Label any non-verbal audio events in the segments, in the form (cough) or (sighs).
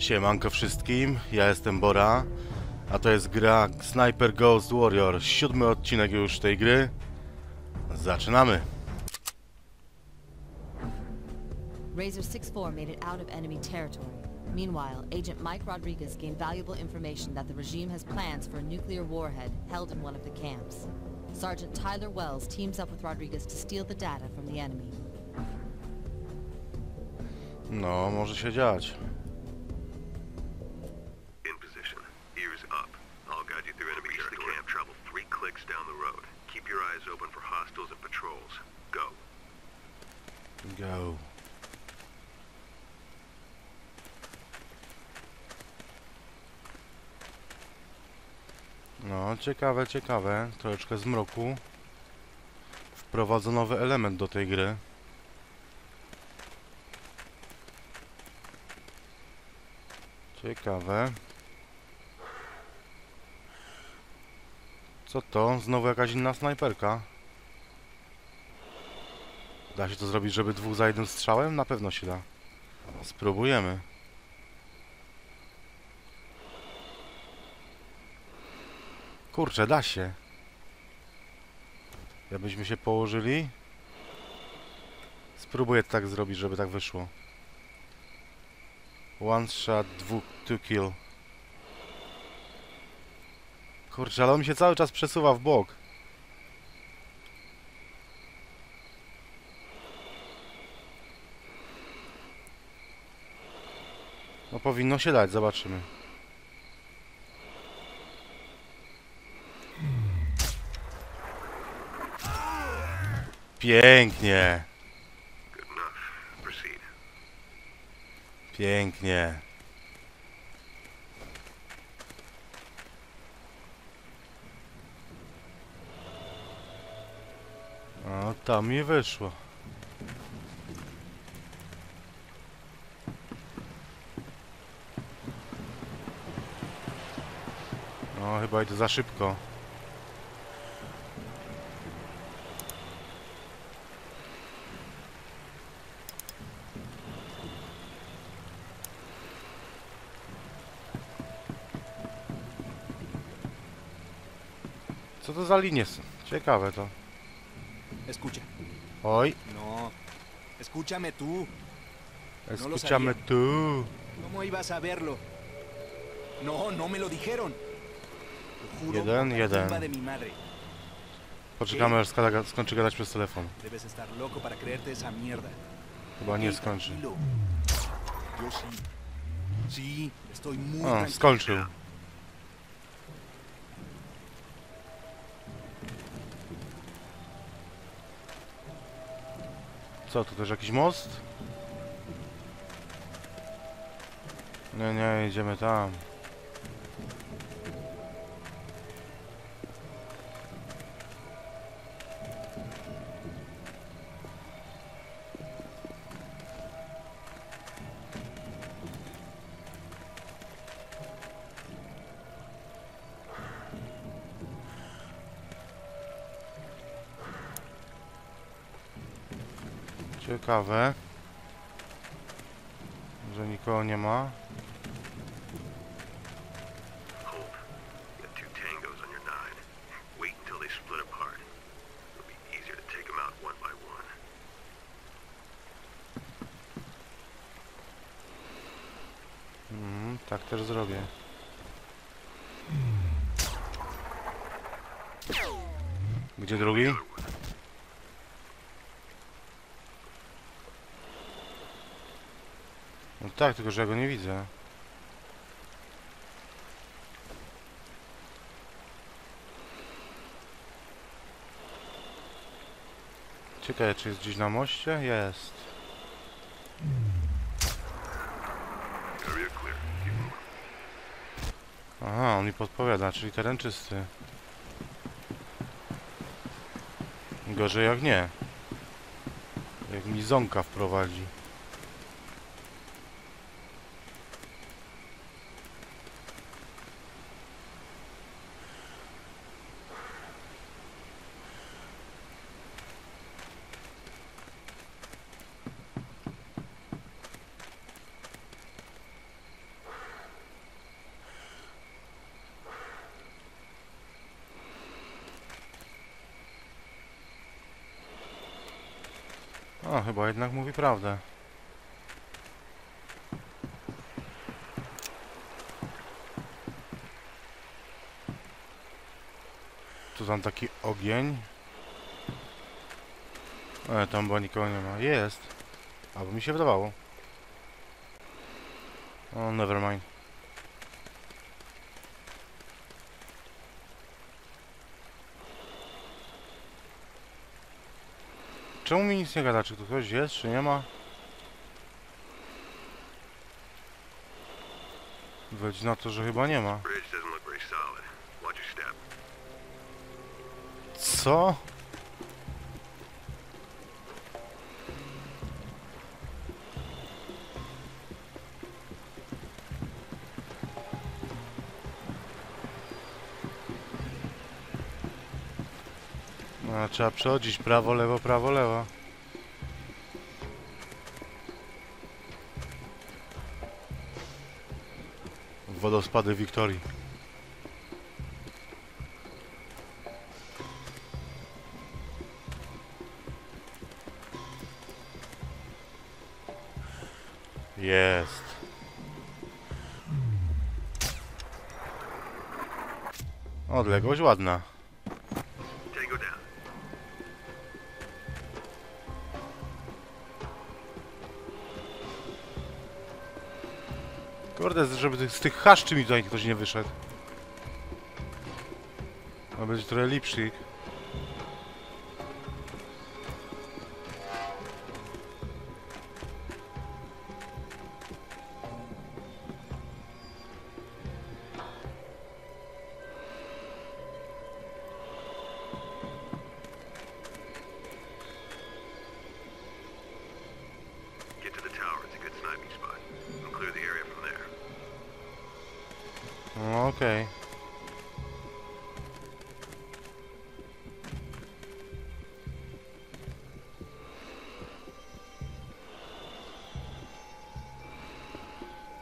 Siemanko wszystkim, ja jestem Bora, a to jest gra Sniper Ghost Warrior, siódmy odcinek już tej gry. Zaczynamy! Razor 6-4 made it out of enemy territory. Meanwhile, Agent Mike Rodriguez gained valuable information that the regime has plans for a nuclear warhead held in one of the camps. Sergeant Tyler Wells teams up with Rodriguez to steal the data from the enemy. No, może się dziać. Patrols. Go. Go. No, ciekawe, ciekawe. Troszeczkę zmroku. Wprowadzono nowy element do tej gry. Ciekawe. Co to? Znowu jakaś inna snajperka? Da się to zrobić, żeby dwóch za jednym strzałem? Na pewno się da. Spróbujemy. Kurczę, da się. Jakbyśmy się położyli. Spróbuję tak zrobić, żeby tak wyszło. One shot, two kill. Kurczę, ale on mi się cały czas przesuwa w bok. No powinno się dać, zobaczymy. Pięknie, pięknie. O, tam mi wyszło. No, chyba idę za szybko. Co to za linie są? Ciekawe to. Escucha. Oj, No. Escúchame tú. No sabía. tu. ¿Cómo ibas a verlo? No, no me lo dijeron. Jeden, jeden. Poczekamy aż skończy gadać przez telefon. Chyba nie skończy. O, skończył. Co, tu też jakiś most? Nie, nie, idziemy tam. Ciekawe. Że nikogo nie ma. Hold. You got two tangos on your nine. Wait until they split apart. It'll be easier to take them out one by one. Mhm, tak też zrobię. Gdzie drugi? No tak, tylko że ja go nie widzę. Ciekawe, czy jest gdzieś na moście? Jest. Aha, on mi podpowiada, czyli teren czysty. Gorzej jak nie. Jak mi ząka wprowadzi. O, chyba jednak mówi prawdę. Tu tam taki ogień. E, tam chyba nikogo nie ma. Jest. Albo mi się wydawało. O, nevermind. Czemu mi nic nie gada? Czy tu ktoś jest, czy nie ma? Wychodzi na to, że chyba nie ma. Bridge No, trzeba przechodzić prawo, lewo, prawo, lewo. Wodospady Wiktorii. Jest. Odległość ładna. Kurde, żeby z tych haszczy mi tutaj ktoś nie wyszedł. Ma być trochę lipszyk.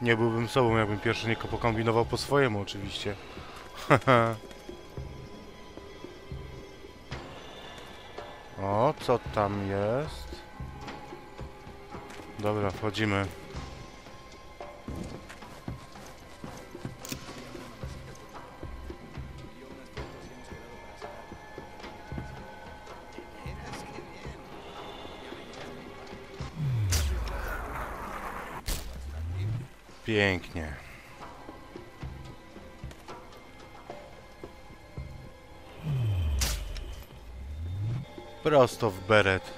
Nie byłbym sobą, jakbym pierwszy nie pokombinował po swojemu oczywiście. (laughs) o, co tam jest? Dobra, wchodzimy. Pięknie. Prosto w beret.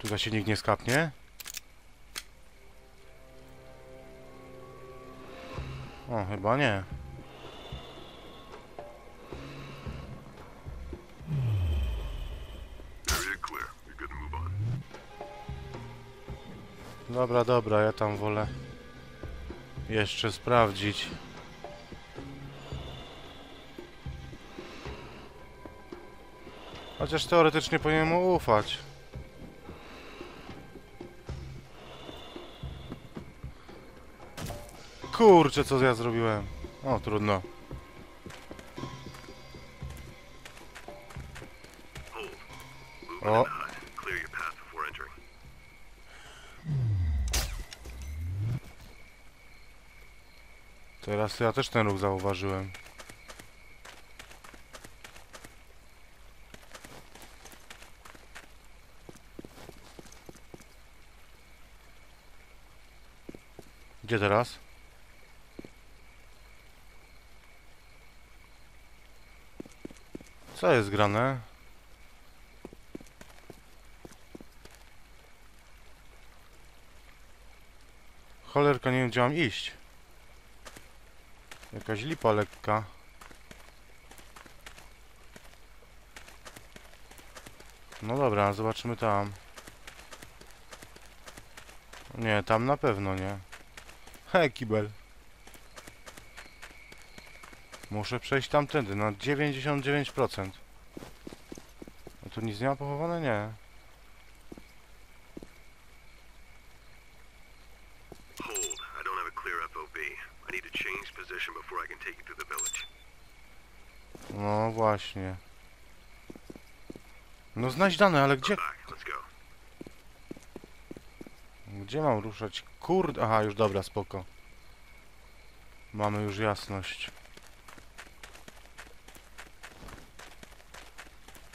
Tutaj się nikt nie skapnie? O, chyba nie. Dobra, dobra, ja tam wolę jeszcze sprawdzić. Chociaż teoretycznie powinienem mu ufać. Kurczę, co ja zrobiłem. O, trudno. Entering. Teraz ja też ten ruch zauważyłem. Gdzie teraz? Co jest grane? Cholerka, nie wiem gdzie mam iść. Jakaś lipa lekka. No dobra, zobaczymy tam. Nie, tam na pewno nie. (laughs) He, kibel. Muszę przejść tamtędy, na 99%. A no tu nic nie ma pochowane? Nie. No właśnie. No znajdź dane, ale gdzie... Gdzie mam ruszać? Kurde... Aha, już dobra, spoko. Mamy już jasność.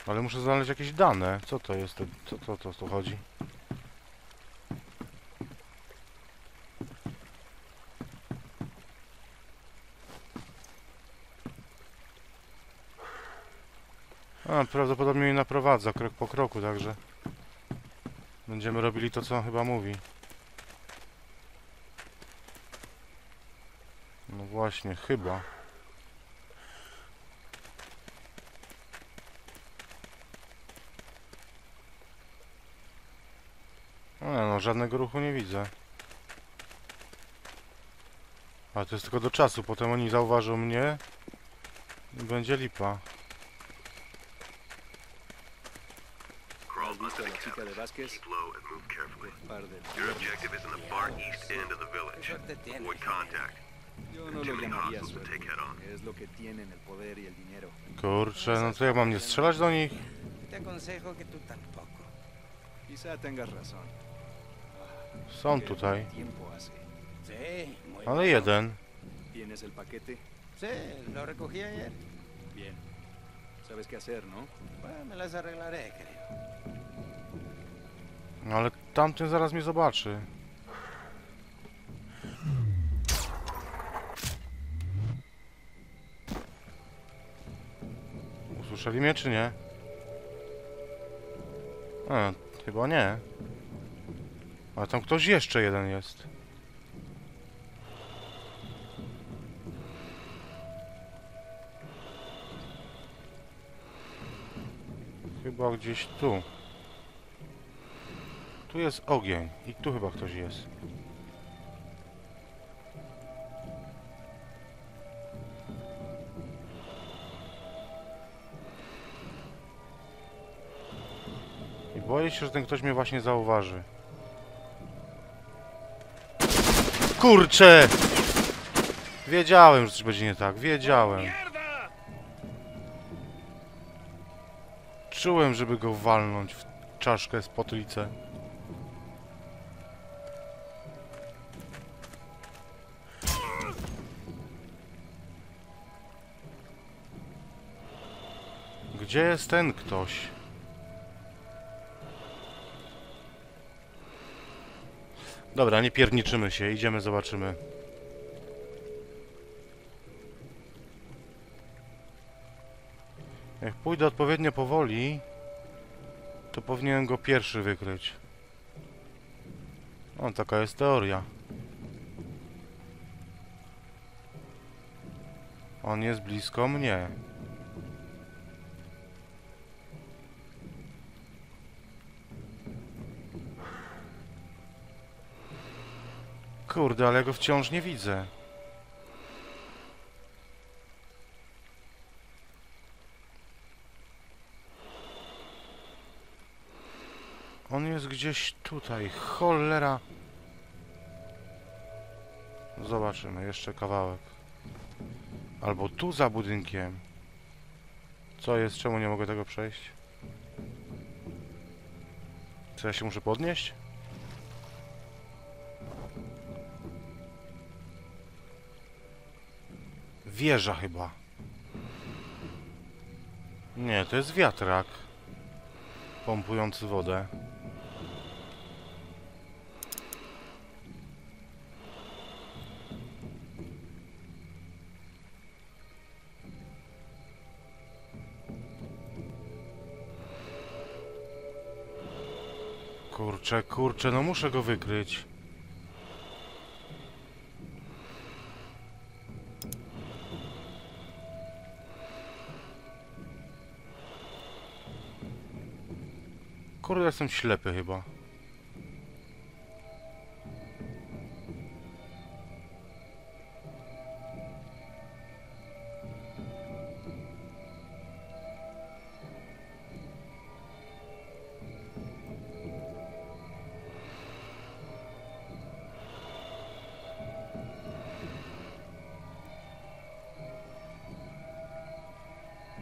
Ale muszę znaleźć jakieś dane. Co to jest? Co to, to, to chodzi? A, prawdopodobnie mnie naprowadza krok po kroku, także... Będziemy robili to, co on chyba mówi. No właśnie, chyba. Nie no, żadnego ruchu nie widzę. Ale to jest tylko do czasu, potem oni zauważą mnie i będzie lipa. No y. Kurczę, no to ja mam nie strzelać do nich? Te aconsejo que tú tampoco. Quizá tengas razón. Są tutaj. Ale jeden. ¿Tienes el paquete? Sí, lo recogí ayer. Bien. Sabes qué hacer, ¿no? Bueno, me las arreglaré, creo. No ale tamten zaraz mnie zobaczy. Usłyszeli mnie czy nie? A, chyba nie. Ale tam ktoś jeszcze jeden jest. Chyba gdzieś tu. Tu jest ogień i tu chyba ktoś jest. I boję się, że ten ktoś mnie właśnie zauważy. Kurczę! Wiedziałem, że coś będzie nie tak. Wiedziałem. Czułem, żeby go walnąć w czaszkę z potlicę. Gdzie jest ten ktoś? Dobra, nie pierniczymy się, idziemy, zobaczymy. Jak pójdę odpowiednio powoli, to powinienem go pierwszy wykryć. O, taka jest teoria. On jest blisko mnie. Kurde, ale ja go wciąż nie widzę. On jest gdzieś tutaj. Cholera. Zobaczymy, jeszcze kawałek. Albo tu za budynkiem. Co jest? Czemu nie mogę tego przejść? Co ja się muszę podnieść? Wieża chyba. Nie, to jest wiatrak. Pompujący wodę. Kurczę, kurczę, no muszę go wykryć. Kurde, jestem ślepy chyba.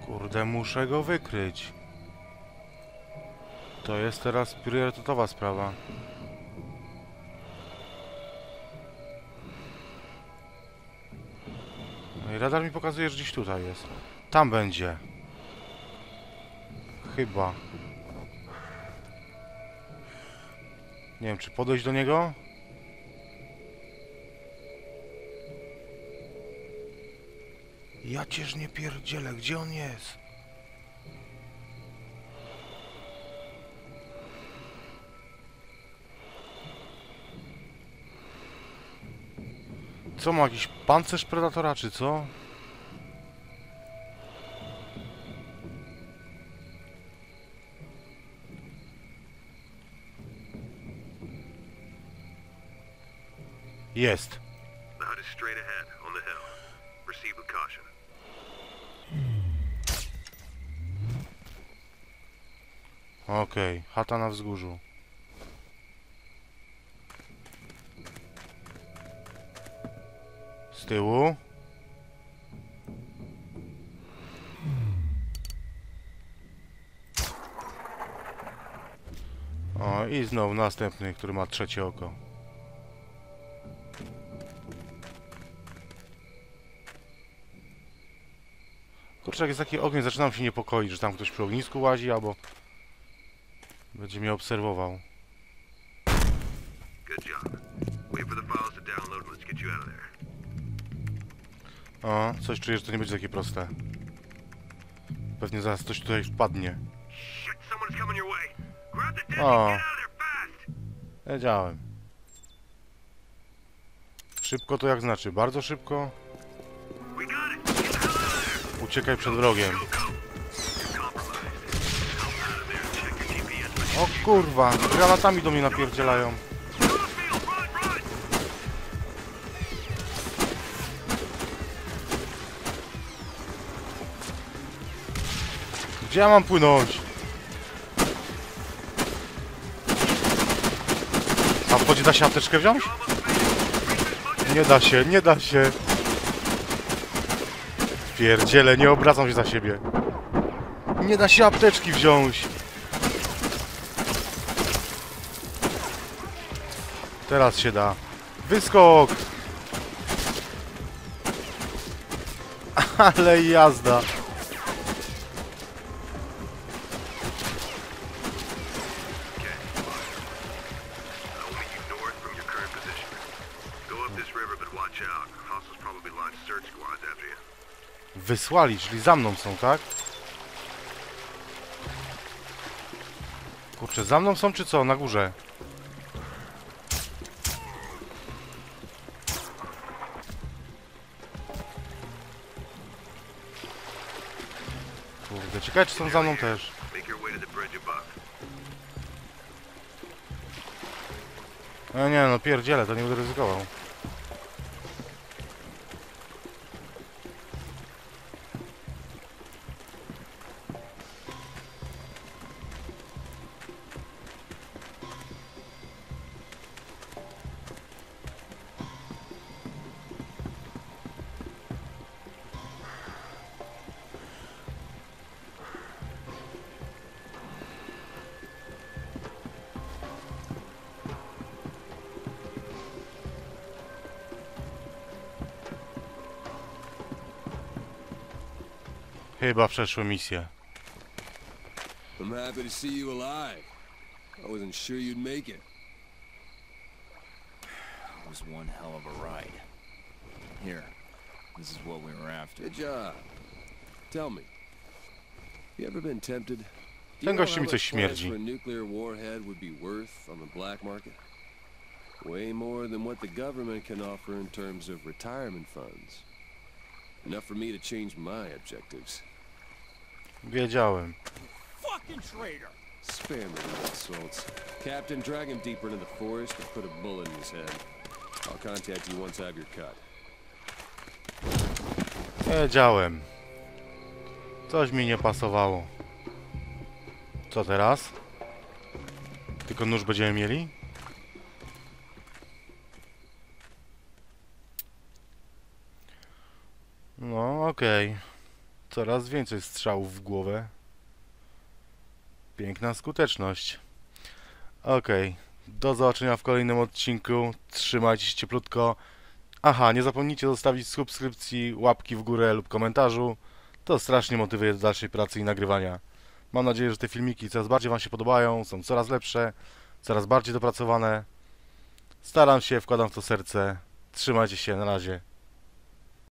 Kurde, muszę go wykryć. To jest teraz priorytetowa sprawa. No i radar mi pokazuje, że gdzieś tutaj jest. Tam będzie. Chyba. Nie wiem, czy podejść do niego? Ja cięż nie pierdzielę, gdzie on jest? Co ma jakiś pancerz predatora, czy co? Jest. Okej, chata na wzgórzu. Z tyłu. O, i znowu następny, który ma trzecie oko. Kurczę, jak jest taki ogień, zaczynam się niepokoić, że tam ktoś przy ognisku łazi, albo będzie mnie obserwował. Good job. Wait for the files to download and let's get you out of there. O, coś czuję, że to nie będzie takie proste. Pewnie zaraz coś tutaj wpadnie. Fast! Wiedziałem. Szybko to jak znaczy? Bardzo szybko? Uciekaj przed wrogiem. O kurwa, granatami do mnie napierdzielają. Gdzie ja mam płynąć? A w wodzie da się apteczkę wziąć? Nie da się, nie da się. Pierdziele, nie obracam się za siebie. Nie da się apteczki wziąć. Teraz się da. Wyskok! (laughs) Ale jazda. Wysłali, czyli za mną są, tak? Kurczę, za mną są czy co? Na górze. Kurde, ciekawe czy są za mną też. No nie, no pierdziele, to nie będę ryzykował. Chyba przeszły misję. I'm happy to see you alive. I wasn't sure you'd make it. (sighs) It was one hell of a ride. Here, this is what we were after. Good job. Tell me, you ever been tempted? Do you know gościu how much śmierdzi. a nuclear warhead would be worth on the black market? Way more than what the government can offer in terms of retirement funds. Enough for me to change my objectives. Wiedziałem. Fucking traitor! Insults. Captain, drag him deeper into the forest and put a bullet in his head. I'll contact you once I have your cut. Wiedziałem. Coś mi nie pasowało. Co teraz? Tylko nóż będziemy mieli? No, okej. Coraz więcej strzałów w głowę. Piękna skuteczność. Okej. Do zobaczenia w kolejnym odcinku. Trzymajcie się cieplutko. Aha, nie zapomnijcie zostawić subskrypcji, łapki w górę lub komentarzu. To strasznie motywuje do dalszej pracy i nagrywania. Mam nadzieję, że te filmiki coraz bardziej Wam się podobają, są coraz lepsze, coraz bardziej dopracowane. Staram się, wkładam w to serce. Trzymajcie się, na razie.